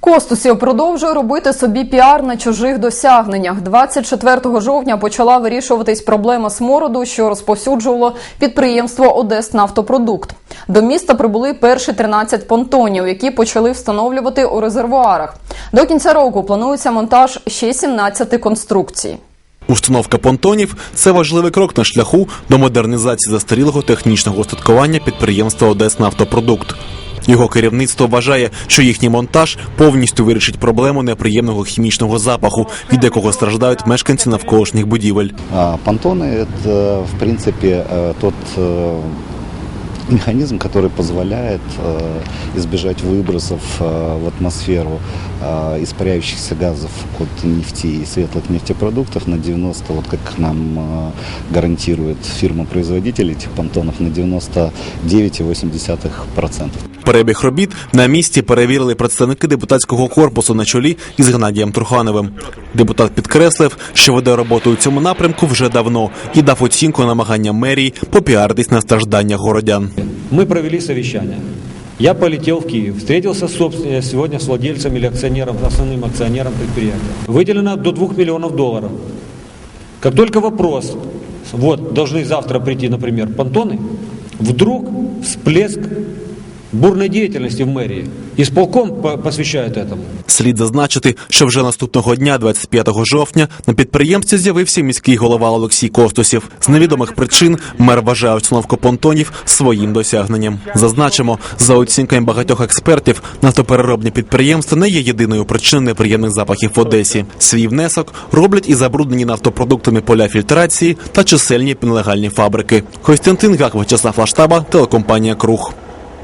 Костусів продовжує робити собі піар на чужих досягненнях. 24 жовтня почала вирішуватись проблема смороду, що розповсюджувало підприємство Одеснафтопродукт. До міста прибули перші 13 понтонів, які почали встановлювати у резервуарах. До кінця року планується монтаж ще 17 конструкцій. Установка понтонів це важливий крок на шляху до модернізації застарілого технічного устаткування підприємства Одеснаавтопродукт. Його керівництво вважає, що їхній монтаж повністю вирішить проблему неприємного хімічного запаху, від якого страждають мешканці навколишніх будівель. А понтоны – это, в принципе, э, тот э, механизм, который позволяет э, избежать выбросов э, в атмосферу э, испаряющихся газов от нефти и светлых нефтепродуктов на 90, вот как нам э, гарантирует фирма-производитель этих понтонов, на 99,8%. Перебіг робіт на місці перевірили представники депутатського корпусу на чолі із Геннадієм Трухановим. Депутат підкреслив, що веде роботу у цьому напрямку вже давно і дав оцінку намаганням мерії попіаритись на стражданнях городян. Мы провели совещание. Я полетел в Киев, встретился с собствен- сегодня с владельцем или акционером, основным акционером предприятия. Выделено до 2 миллионов долларов. Как только вопрос, вот должны завтра прийти, например, понтоны, вдруг всплеск бурной деятельности в мэрии. Исполком по- посвящает этому. Слід зазначити, що вже наступного дня, 25 жовтня, на підприємстві з'явився міський голова Олексій Костусів. З невідомих причин мер вважає установку понтонів своїм досягненням. Зазначимо, за оцінками багатьох експертів, нафтопереробні підприємства не є єдиною причиною неприємних запахів в Одесі. Свій внесок роблять і забруднені нафтопродуктами поля фільтрації та чисельні нелегальні фабрики. Костянтин Гак, Вячеслав Лаштаба, телекомпанія Круг.